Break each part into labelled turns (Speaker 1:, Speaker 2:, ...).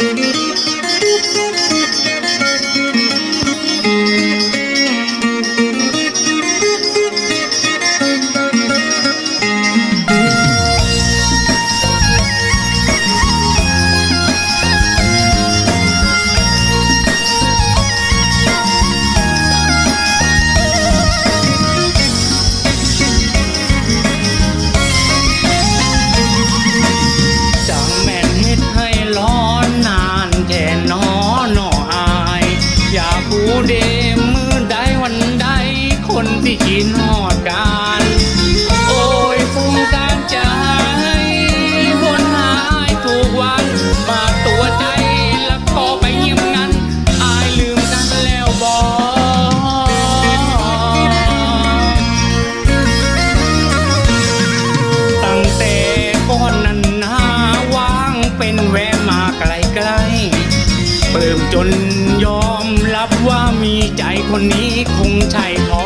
Speaker 1: Thank you. มีใจคนนี้คงใช่พอ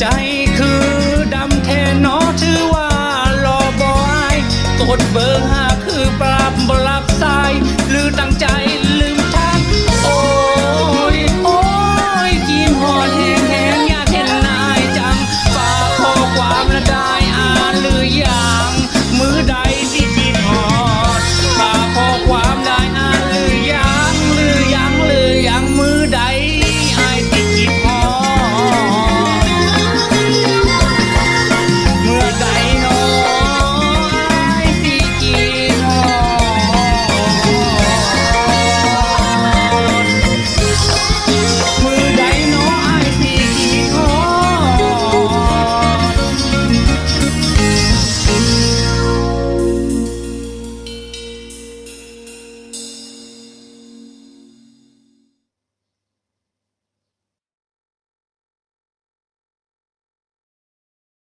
Speaker 1: ใจ